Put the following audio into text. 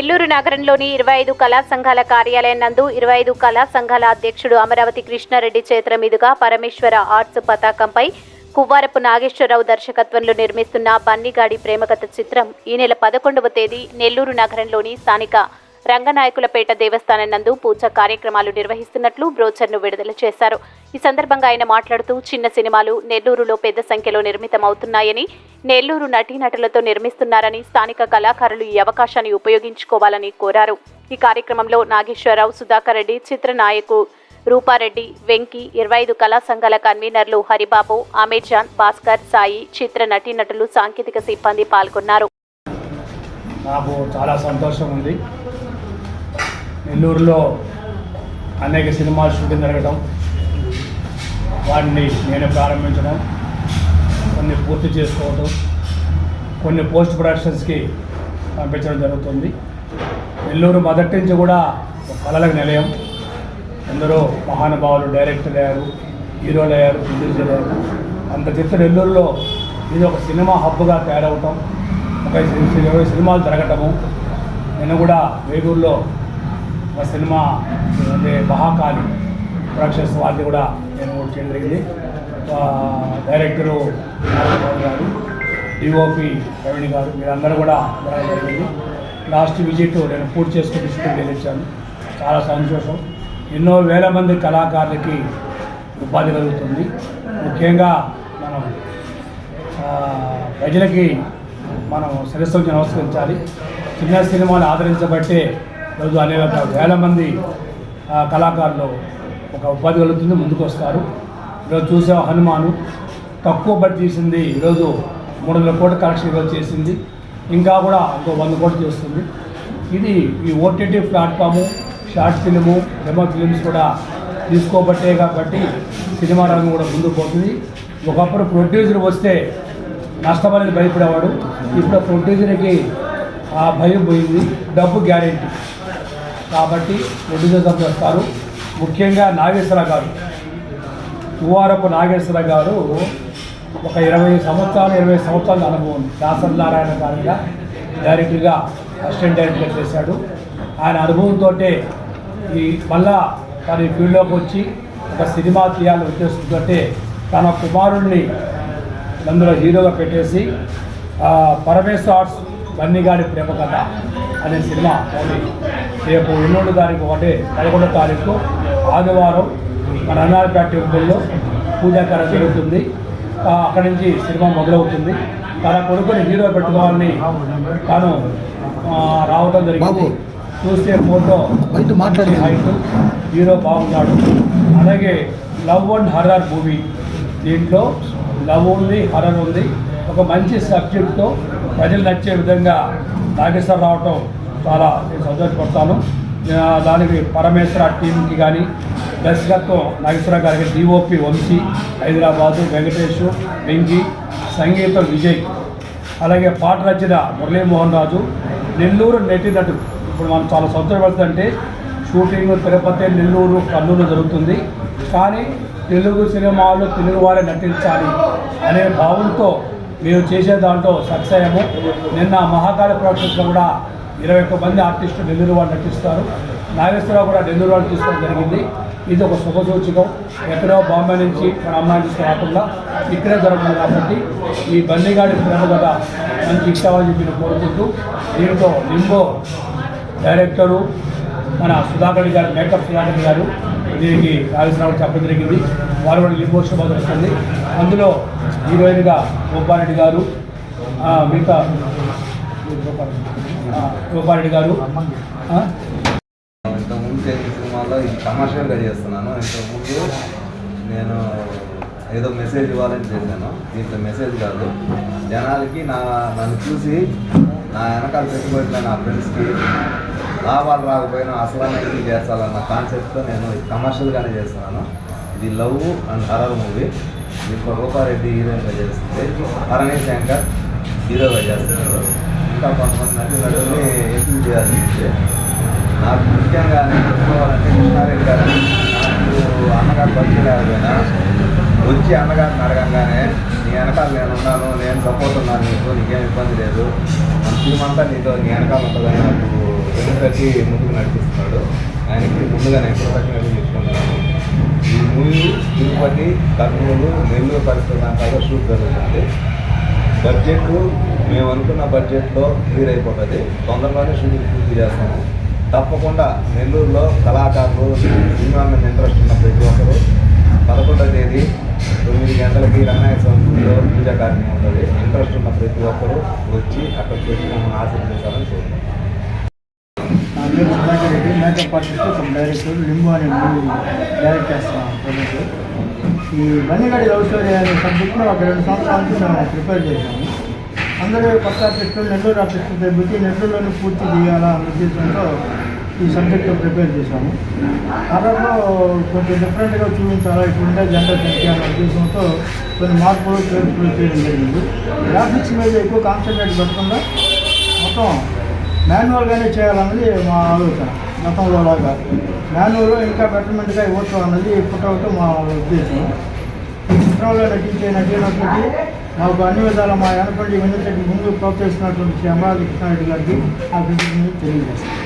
నెల్లూరు నగరంలోని ఇరవై ఐదు కళా సంఘాల కార్యాలయం నందు ఇరవై ఐదు కళా సంఘాల అధ్యక్షుడు అమరావతి కృష్ణారెడ్డి చేతుల మీదుగా పరమేశ్వర ఆర్ట్స్ పతాకంపై కువ్వారపు నాగేశ్వరరావు దర్శకత్వంలో నిర్మిస్తున్న బన్నిగాడి ప్రేమకథ చిత్రం ఈ నెల పదకొండవ తేదీ నెల్లూరు నగరంలోని స్థానిక రంగనాయకులపేట దేవస్థానం నందు పూజ కార్యక్రమాలు నిర్వహిస్తున్నట్లు బ్రోచర్ను విడుదల చేశారు. ఈ సందర్భంగా ఆయన మాట్లాడుతూ చిన్న సినిమాలు నెల్లూరులో పెద్ద సంఖ్యలో నిర్మితమవుతున్నాయని నెల్లూరు నటీనటులతో నిర్మిస్తున్నారని స్థానిక కళాకారులు ఈ అవకాశాన్ని ఉపయోగించుకోవాలని కోరారు. ఈ కార్యక్రమంలో నాగేశ్వరరావు సుధాకర్ రెడ్డి చిత్రనాయకు రూపారెడ్డి వెంకీ ఇరవై ఐదు కళా సంఘాల కన్వీనర్లు హరిబాబు అమీర్జాన్ భాస్కర్ సాయి చిత్ర నటీనటులు సాంకేతిక సిబ్బంది పాల్గొన్నారు. నాకు చాలా సంతోషం ఉంది. నెల్లూరులో అనేక సినిమాలు షూటింగ్ జరగడం వాటిని నేను ప్రారంభించడం కొన్ని పూర్తి చేసుకోవడం కొన్ని పోస్ట్ ప్రొడక్షన్స్కి పంపించడం జరుగుతుంది. నెల్లూరు మొదటి నుంచి కూడా కళలకు నిలయం. ఎందరో మహానుభావులు డైరెక్టర్ అయ్యారు హీరోలు అయ్యారు ప్రొడ్యూసర్ అయ్యారు. అంత చెత్త నెల్లూరులో ఇది ఒక సినిమా హబ్గా తయారవటం ఒక ఇరవై సినిమాలు జరగటము. నేను కూడా వేగూరులో సినిమా అంటే మహాకాళి ప్రొడక్షన్స్ వాళ్ళని కూడా నేను కూడా చేయడం జరిగింది. డైరెక్టరు గారు డిఓపి రవిణి గారు మీరందరూ కూడా రావడం జరిగింది. లాస్ట్ విజిట్ నేను పూర్తి చేసుకుని డిస్ట్రిక్ట్ వెళ్ళొచ్చాను చాలా సంతోషం. ఎన్నో వేల మంది కళాకారులకి ఉపాధి కలుగుతుంది. ముఖ్యంగా మనం ప్రజలకి మనం శిరస్సు ఉంచి నమస్కరించాలి. చిన్న సినిమాలు ఆదరించబట్టే రోజు అనేక వేల మంది ఆ, కళాకారులు ఒక ఉపాధి కలుగుతుంది ముందుకు వస్తారు ఈరోజు చూసే హనుమాను తక్కువ బట్టి తీసింది ఈరోజు మూడు వందల కోట్ల కలెక్షన్ ఈరోజు చేసింది. ఇంకా కూడా ఇంకో వంద కోట్లు చేస్తుంది. ఇది ఈ OTT platform short film demo films కూడా తీసుకోబట్టే కాబట్టి సినిమా రంగం కూడా ముందుకు పోతుంది. ఒకప్పుడు ప్రొడ్యూసర్ వస్తే నష్టమనేది భయపడేవాడు. ఇప్పుడు ప్రొడ్యూసర్కి ఆ భయం పోయింది. డబ్బు గ్యారెంటీ. కాబట్టి ప్రొడ్యూసర్ చేస్తారు. వస్తారు ముఖ్యంగా నాగేశ్వర గారు. తువారపు నాగేశ్వర గారు ఒక ఇరవై సంవత్సరాలు ఇరవై సంవత్సరాల అనుభవం. ఉంది దాసరి నారాయణ గారిగా డైరెక్టర్గా అసిస్టెంట్ డైరెక్టర్ చేశాడు. ఆయన అనుభవంతో ఈ మళ్ళా తన ఫీల్డ్లోకి వచ్చి ఒక సినిమా తీయాలని ఉద్దేశంతో తన కుమారుడిని అందులో హీరోగా పెట్టేసి పరమేశ్వర్ ఆర్ట్స్ బన్నిగాడి ప్రేమ కథ అనే సినిమా రేపు ఎన్నోడు తారీఖు ఒకటి పదకొండో తారీఖు ఆదివారం మన అన్నారపేట టెంపుల్లో పూజాకారం జరుగుతుంది. అక్కడి నుంచి సినిమా మొదలవుతుంది. తన కొడుకుని హీరో పెట్టుకోవాలని తాను రావటం జరిగింది. చూస్తే ఫోటో మాట్లాడి. హైట్ హీరో బాగున్నాడు. అలాగే లవ్ అండ్ హర్రర్ మూవీ. దీంట్లో లవ్ ఉంది హర్రర్ ఉంది. ఒక మంచి సబ్జెక్ట్తో ప్రజలు నచ్చే విధంగా నాగేశ్వర రావటం చాలా నేను సంతోషపడతాను. దానికి పరమేశ్వర టీంకి కానీ దర్శకత్వం నాగేశ్వర గారికి డిఓపి వంశీ హైదరాబాదు వెంకటేష్ వెంకీ సంగీతం విజయ్ అలాగే పాట రచన మురళీమోహన్ రాజు నెల్లూరు నటి ఇప్పుడు మనం చాలా సంతోషపడుతుందంటే షూటింగ్ తిరుపతి నెల్లూరు కర్నూలు జరుగుతుంది. కానీ తెలుగు సినిమాలు తెలుగు వారే నటించాలి అనే భావంతో మేము చేసే దాంట్లో సక్సెస్ అయ్యాము నిన్న మహాకాళ ప్రాక్టీస్లో కూడా ఇరవై ఒక్క మంది ఆర్టిస్టులు నెల్లూరు వాళ్ళు నటిస్తారు. నాగేశ్వరరావు కూడా నెల్లూరు వాళ్ళు తీసుకోవడం జరిగింది. ఇది ఒక శుభసూచకం ఎక్కడో బాంబే నుంచి మన అమ్మాయి నుంచి రాకుండా ఇక్కడే దొరకదు కాబట్టి ఈ బండిగాడి ప్రేమ కథ మంచి ఇష్టమని చెప్పి నేను కోరుకుంటూ దీంతో లింబో డైరెక్టరు మన సుధాకర్ గారు మేకప్ సుధాకర్ గారు దీనికి నాగేశ్వరరావు చెప్పడం జరిగింది. వారు కూడా లింబో శుభ వస్తుంది అందులో హీరోయిన్గా గోపారెడ్డి గారు మిగతా గోపారెడ్డి గారు ఇంతకుముందు చేసిన సినిమాలో ఇది కమర్షియల్గా చేస్తున్నాను. ఇంతకుముందు నేను ఏదో మెసేజ్ ఇవ్వాలని చేశాను. దీంట్లో మెసేజ్ కాదు. జనాలకి నా నన్ను చూసి నా వెనకాల పెట్టుబడిన నా ఫ్రెండ్స్కి లాభాలు రాకపోయినా అసలు ఇది చేస్తాలన్న కాన్సెప్ట్తో నేను కమర్షియల్గానే చేస్తున్నాను. ఇది లవ్ అండ్ హరర్ మూవీ. దీంట్లో రూపారెడ్డి హీరోయిన్గా చేస్తుంది. హరణి శంకర్ హీరోగా చేస్తున్నారు. ఇంకా కొంతమంది నటులని ఎక్కువ చేయాల్సి నాకు ముఖ్యంగా నేను చెప్పుకోవాలంటే కృష్ణారెడ్డి గారు. నాకు అన్నగారు పరిచయం లేకపోయినా వచ్చి అన్నగారిని అడగంగానే నీ వెనకాల నేను ఉన్నాను నేను సపోర్ట్ ఉన్నాను నీకు నీకేం ఇబ్బంది లేదు. మన టీం అంతా నీతో నీ వెనకాల ఉంటుందని నాకు వెనుకకి ముందుకు నడిపిస్తున్నాడు. ఆయనకి ముందుగా నేను కృతజ్ఞతలు చెప్పుకుంటున్నాను. ముందు తిరుపతి కర్నూలు నెల్లూరు పరిసర ప్రాంతాల్లో షూట్ జరుగుతుంది. బడ్జెట్ మేము అనుకున్న బడ్జెట్లో క్లియర్ అయిపోతుంది తొందరలోనే షూటింగ్ పూర్తి చేస్తాము. తప్పకుండా నెల్లూరులో కళాకారులు సినిమా మీద ఇంట్రెస్ట్ ఉన్న ప్రతి ఒక్కరు పదకొండవ తేదీ తొమ్మిది గంటలకి రంగనాయక స్వామిలో పూజా కార్యక్రమం ఉంటుంది. ఇంట్రెస్ట్ ఉన్న ప్రతి ఒక్కరు వచ్చి అక్కడ వచ్చి మమ్మల్ని ఆశీర్వదించాలని కోరుకుంటున్నాం. పేరు సుధాకర్ రెడ్డి మేకప్ ఆర్టిస్ట్ ఒక డైరెక్టర్ లింబు అనే మూవీ డైరెక్ట్ చేస్తున్నాను ప్రజెంట్ ఈ బన్నిగడి లవ్ స్టోరీ అనే సబ్జెక్ట్లో ఒక రెండు సంవత్సరాల నుంచి మేము ప్రిపేర్ చేశాము. అందరూ కొత్త ఆర్టిస్టులు నెల్లూరు ఆర్టిస్టులు పెట్టి నెల్లూరులోనే పూర్తి చేయాలా అన్న ఉద్దేశంతో ఈ సబ్జెక్టు ప్రిపేర్ చేశాము. అదట్లో కొంచెం డిఫరెంట్గా చూపించాలా ఇప్పుడుంటే జెండర్ సంఖ్య ఉద్దేశంతో కొన్ని మార్పులు చేర్పులు చేయడం జరిగింది. గ్రాఫిక్స్ మీద ఎక్కువ కాన్సన్ట్రేట్ పెట్టకుండా మొత్తం మాన్యువల్గానే చేయాలన్నది మా ఆలోచన. గతంలో లాగా మాన్యువల్ ఇంకా బెటర్మెంట్గా ఇవ్వచ్చు అన్నది ఇప్పటివరకు మా ఉద్దేశం. ఈ చిత్రంలో నటించే నటినటువంటి మాకు అన్ని విధాల మా వెనకండి వెనుకటి ముందు ప్రోత్సహిస్తున్నటువంటి శ్రీ అమరావతి కృష్ణారెడ్డి గారికి ఆ కృతజ్ఞతలు తెలియజేస్తాను.